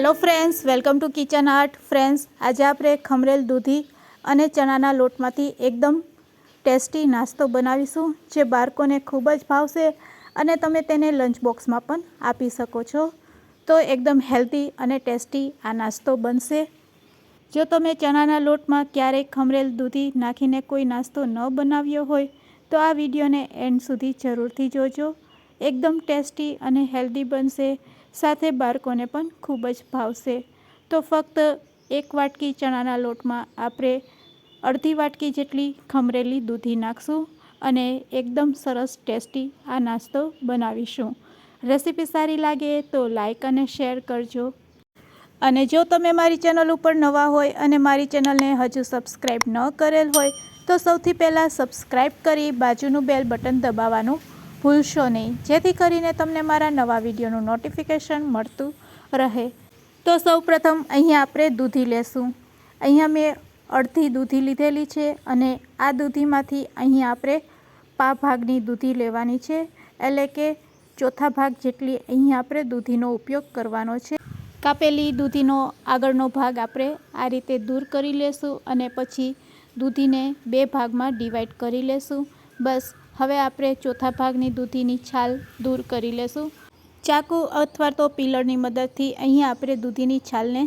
Hello friends, welcome to kitchen art. Friends, આજે આપણે ખમરેલ દૂધી અને ચણાના લોટમાંથી એકદમ ટેસ્ટી નાસ્તો બનાવીશું, જે બાળકોને ખૂબ જ ભાવશે અને તમે તેને લંચ બોક્સમાં પણ આપી શકો છો. તો એકદમ હેલ્ધી અને ટેસ્ટી આ નાસ્તો બનશે. જો તમે ચણાના લોટમાં ક્યારેય ખમરેલ દૂધી નાખીને કોઈ નાસ્તો ન બનાવ્યો હોય, તો આ વિડીયોને એન્ડ સુધી જરૂરથી જોજો. એકદમ ટેસ્ટી અને હેલ્ધી બનશે. સાથે બાળકોને પણ ખૂબ જ ભાવશે. તો ફક્ત એક વાટકી ચણાના લોટમાં આપણે અડધી વાટકી જેટલી ખમરેલી દૂધી નાખશું અને એકદમ સરસ ટેસ્ટી આ નાસ્તો બનાવીશું. રેસીપી સારી લાગે તો લાઈક અને શેર કરજો. અને જો તમે મારી ચેનલ ઉપર નવા હોય અને મારી ચેનલને હજુ સબસ્ક્રાઈબ ન કરેલ હોય તો સૌથી પહેલાં સબસ્ક્રાઈબ કરી બાજુનું બેલ બટન દબાવવાનું ભૂલશો નહીં. જેથી કરીને તમને મારા નવા વિડીયોનું નોટિફિકેશન મળતું રહે. તો સૌપ્રથમ અહીંયા આપણે દૂધી લેશું. અહીંયા મેં અડધી દૂધી લીધેલી છે અને આ દૂધીમાંથી અહીં આપણે પા ભાગની દૂધી લેવાની છે. એટલે કે ચોથા ભાગ જેટલી અહીં આપણે દૂધીનો ઉપયોગ કરવાનો છે. કાપેલી દૂધીનો આગળનો ભાગ આપણે આ રીતે દૂર કરી લેશું અને પછી દૂધીને બે ભાગમાં ડિવાઈડ કરી લેશું. બસ હવે આપણે ચોથા ભાગની દૂધીની છાલ દૂર કરી લેશું. ચાકુ અથવા તો પિલરની મદદથી અહીંયા આપણે દૂધીની છાલને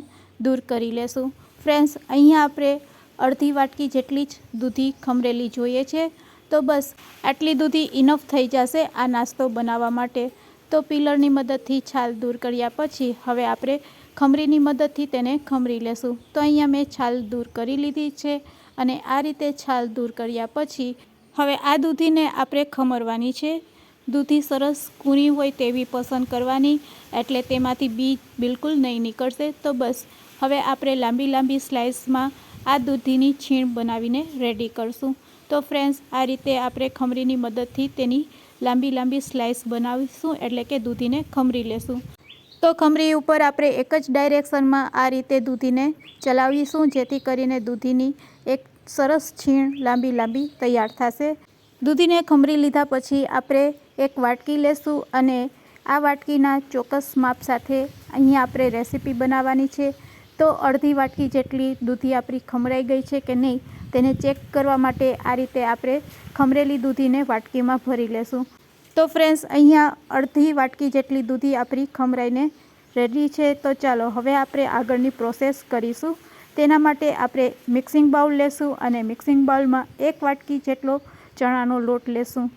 દૂર કરી લેશું. ફ્રેન્ડ્સ, અહીંયા આપણે અડધી વાટકી જેટલી જ દૂધી ખમરેલી જોઈએ છે. તો બસ, આટલી દૂધી ઇનફ થઈ જશે આ નાસ્તો બનાવવા માટે. તો પિલરની મદદથી છાલ દૂર કર્યા પછી હવે આપણે ખમરીની મદદથી તેને ખમરી લેશું. તો અહીંયા મેં છાલ દૂર કરી લીધી છે અને આ રીતે છાલ દૂર કર્યા પછી હવે આ દૂધીને આપણે ખમરવાની છે. દૂધી સરસ કૂણી હોય તેવી પસંદ કરવાની, એટલે તેમાંથી બી બિલકુલ નહીં નીકળશે. તો બસ, હવે આપણે લાંબી લાંબી સ્લાઇસમાં આ દૂધીની છીણ બનાવીને રેડી કરશું. તો ફ્રેન્ડ્સ, આ રીતે આપણે ખમરીની મદદથી તેની લાંબી લાંબી સ્લાઇસ બનાવીશું, એટલે કે દૂધીને ખમરી લેશું. તો ખમરી ઉપર આપણે એક જ ડાયરેક્શનમાં આ રીતે દૂધીને ચલાવીશું, જેથી કરીને દૂધીની સરસ છીણ લાંબી લાંબી તૈયાર થશે. દૂધીને ખમરી લીધા પછી આપણે એક વાટકી લેશું અને આ વાટકીના ચોક્કસ માપ સાથે અહીંયા આપણે રેસીપી બનાવવાની છે. તો અડધી વાટકી જેટલી દૂધી આપણી ખમરાઈ ગઈ છે કે નહીં તેને ચેક કરવા માટે આ રીતે આપણે ખમરેલી દૂધીને વાટકીમાં ભરી લેશું. તો ફ્રેન્ડ્સ, અહીંયા અડધી વાટકી જેટલી દૂધી આપણી ખમરાઈને રેડી છે. તો ચાલો હવે આપણે આગળની પ્રોસેસ કરીશું. તેના માટે આપણે મિક્સિંગ બાઉલ લેશું અને મિક્સિંગ બાઉલમાં એક વાટકી જેટલો ચણાનો લોટ લેશું.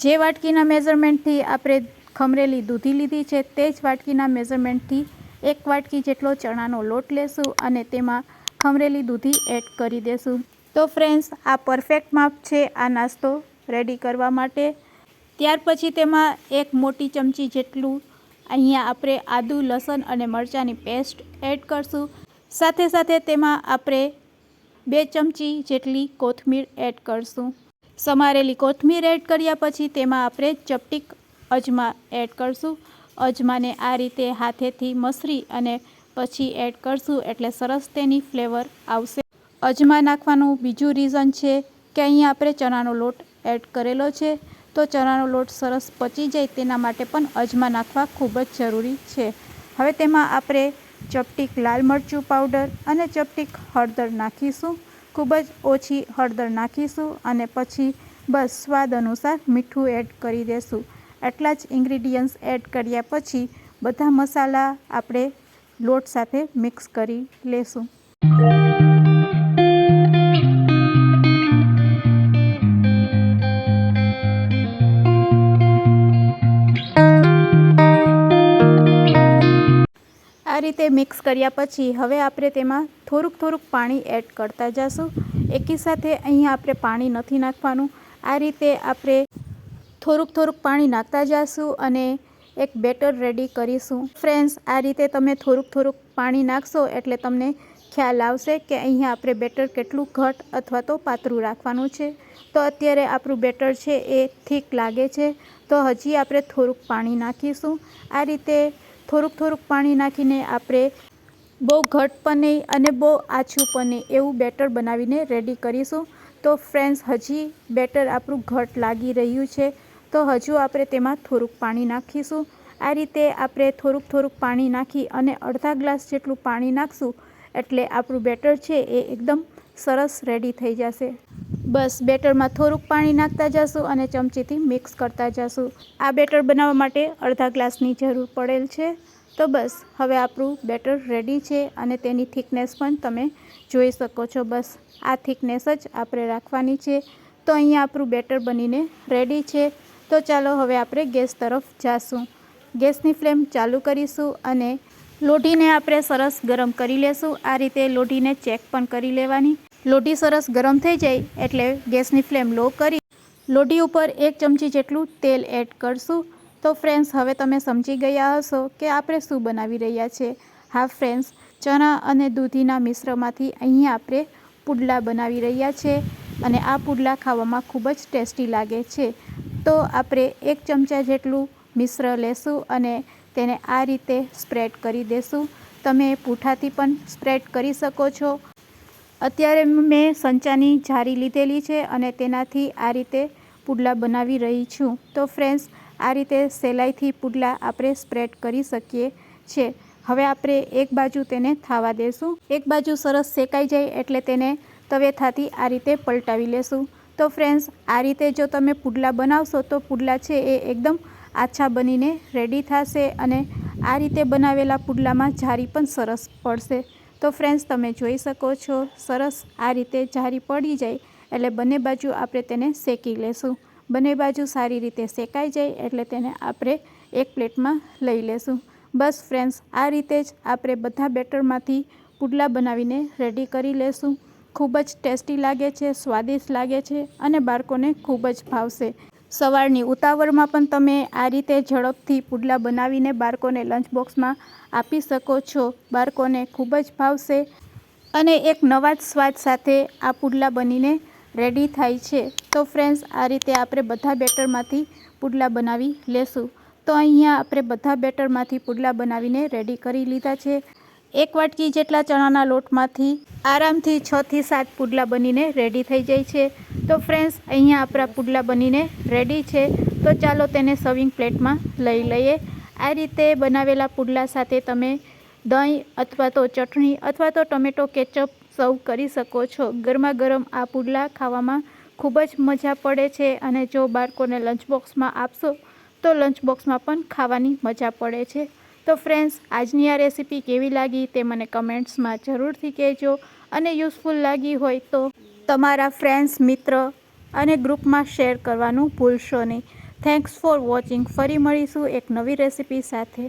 જે વાટકીના મેઝરમેન્ટથી આપણે ખમરેલી દૂધી લીધી છે, તે જ વાટકીના મેઝરમેન્ટથી એક વાટકી જેટલો ચણાનો લોટ લેશું અને તેમાં ખમરેલી દૂધી એડ કરી દેશું. તો ફ્રેન્ડ્સ, આ પરફેક્ટ માપ છે, આ નાસ્તો રેડી કરવા માટે. ત્યાર પછી તેમાં એક મોટી ચમચી જેટલું અહીંયા આપણે આદુ, લસણ અને મરચાંની પેસ્ટ એડ કરશું. સાથે સાથે તેમાં આપણે બે ચમચી જેટલી કોથમીર એડ કરશું. સમારેલી કોથમીર એડ કર્યા પછી તેમાં આપણે ચપટીક અજમા એડ કરશું. અજમાને આ રીતે હાથેથી મસરી અને પછી એડ કરશું એટલે સરસ તેની ફ્લેવર આવશે. અજમા નાખવાનું બીજું રીઝન છે કે અહીંયા આપણે ચણાનો લોટ એડ કરેલો છે. તો ચણાનો લોટ સરસ પચી જાય તેના માટે પણ અજમા નાખવા ખૂબ જ જરૂરી છે. હવે તેમાં આપણે ચપટીક લાલ મરચું પાવડર અને ચપટીક હળદર નાખીશું. ખૂબ જ ઓછી હળદર નાખીશું અને પછી બસ સ્વાદ અનુસાર મીઠું એડ કરી દેશું. એટલા જ ઇન્ગ્રીડિયન્ટ્સ એડ કર્યા પછી બધા મસાલા આપણે લોટ સાથે મિક્સ કરી લેશું. રીતે મિક્સ કર્યા પછી હવે આપણે તેમાં થોડુંક થોડુંક પાણી એડ કરતા જશું. એકી સાથે અહીંયા આપણે પાણી નથી નાખવાનું. આ રીતે આપણે થોડુંક થોડુંક પાણી નાખતા જશું અને એક બેટર રેડી કરીશું. ફ્રેન્ડ્સ, આ રીતે તમે થોડુંક થોડુંક પાણી નાખશો એટલે તમને ખ્યાલ આવશે કે અહીંયા આપણે બેટર કેટલું ઘટ અથવા તો પાતળું રાખવાનું છે. તો અત્યારે આપણું બેટર છે એ થીક લાગે છે. તો હજી આપણે થોડુંક પાણી નાખીશું. આ રીતે થોડુંક થોડુંક પાણી નાખીને આપણે બહુ ઘટ પણ નહીં અને બહુ આછું પણ નહીં, એવું બેટર બનાવીને રેડી કરીશું. તો ફ્રેન્ડ્સ હજી બેટર આપણું ઘટ લાગી રહ્યું છે. તો હજુ આપણે તેમાં થોડુંક પાણી નાખીશું. આ રીતે આપણે થોડુંક થોડુંક પાણી નાખી અને અડધા ગ્લાસ જેટલું પાણી નાખશું એટલે આપણું બેટર છે એ એકદમ સરસ રેડી થઈ જશે. બસ, બેટરમાં થોડુંક પાણી નાખતા જશું અને ચમચીથી મિક્સ કરતા જશું. આ બેટર બનાવવા માટે અડધા ગ્લાસની જરૂર પડેલ છે. તો બસ, હવે આપણું બેટર રેડી છે અને તેની થિકનેસ પણ તમે જોઈ શકો છો. બસ, આ થિકનેસ જ આપણે રાખવાની છે. તો અહીંયા આપણું બેટર બનીને રેડી છે. તો ચાલો હવે આપણે ગેસ તરફ જાશું. ગેસની ફ્લેમ ચાલુ કરીશું અને લોઢીને આપણે સરસ ગરમ કરી લેશું. આ રીતે લોઢીને ચેક પણ કરી લેવાની. લોઢી સરસ ગરમ થઈ જાય એટલે ગેસની ફ્લેમ લો કરી લોટી ઉપર એક ચમચી જેટલું તેલ એડ કરશું. તો ફ્રેન્ડ્સ, હવે તમે સમજી ગયા હશો કે આપણે શું બનાવી રહ્યા છે. હા ફ્રેન્ડ્સ, ચણા અને દૂધીના મિશ્રમાંથી અહીં આપણે પુડલા બનાવી રહ્યા છે અને આ પુડલા ખાવામાં ખૂબ જ ટેસ્ટી લાગે છે. તો આપણે એક ચમચા જેટલું મિશ્ર લેશું અને તેને આ રીતે સ્પ્રેડ કરી દેશું. તમે પૂઠાથી પણ સ્પ્રેડ કરી શકો છો. અત્યારે મેં સંચાની જારી લીધેલી છે અને તેનાથી આ રીતે પુડલા બનાવી રહી છું. તો ફ્રેન્ડ્સ, આ રીતે સેલાઈથી પુડલા આપણે સ્પ્રેડ કરી શકીએ છીએ. હવે આપણે એક બાજુ તેને થાવા દેશું. એક બાજુ સરસ શેકાઈ જાય એટલે તેને તવેથાથી આ રીતે પલટાવી લેશું. તો ફ્રેન્ડ્સ, આ રીતે જો તમે પુડલા બનાવશો તો પુડલા છે એ એકદમ આછા બનીને રેડી થશે અને આ રીતે બનાવેલા પુડલામાં જારી પણ સરસ પડશે. તો ફ્રેન્ડ્સ તમે જોઈ શકો છો, સરસ આ રીતે જારી પડી જાય એટલે બંને બાજુ આપણે તેને શેકી લેશું. બંને બાજુ સારી રીતે શેકાઈ જાય એટલે તેને આપણે એક પ્લેટમાં લઈ લેશું. બસ ફ્રેન્ડ્સ આ રીતે જ આપણે બધા બેટરમાંથી પુડલા બનાવીને રેડી કરી લેશું. ખૂબ જ ટેસ્ટી લાગે છે, સ્વાદિષ્ટ લાગે છે અને બાળકોને ખૂબ જ ભાવશે. સવારની ઉતાવળમાં પણ તમે આ રીતે ઝડપથી પુડલા બનાવીને બાળકોને લંચ બોક્સમાં આપી શકો છો. બાળકોને ખૂબ જ ભાવશે અને એક નવા જ સ્વાદ સાથે આ પુડલા બનીને રેડી થાય છે. તો ફ્રેન્ડ્સ આ રીતે આપણે બધા બેટરમાંથી પુડલા બનાવી લેશું. તો અહીંયા આપણે બધા બેટરમાંથી પુડલા બનાવીને રેડી કરી લીધા છે. એક વાટકી જેટલા ચણાના લોટમાંથી આરામથી છથી સાત પુડલા બનીને રેડી થઈ જાય છે. તો ફ્રેન્ડ્સ અહીંયા આપણા પુડલા બનીને રેડી છે. તો ચાલો તેને સર્વિંગ પ્લેટમાં લઈ લઈએ. આ રીતે બનાવેલા પુડલા સાથે તમે દહીં અથવા તો ચટણી અથવા તો ટમેટો, કેચઅપ સર્વ કરી શકો છો. ગરમા ગરમ આ પુડલા ખાવામાં ખૂબ જ મજા પડે છે અને જો બાળકોને લંચ બોક્સમાં આપશો, તો લંચ બોક્સમાં પણ ખાવાની મજા પડે છે. તો ફ્રેન્ડ્સ આજની આ રેસીપી કેવી લાગી તે મને કમેન્ટ્સમાં જરૂરથી કહેજો અને યુઝફુલ લાગી હોય તો તમારા ફ્રેન્ડ્સ મિત્ર અને ગ્રુપમાં શેર કરવાનું ભૂલશો નહીં. થેન્ક્સ ફોર વોચિંગ ફરી મળીશું એક નવી રેસીપી સાથે.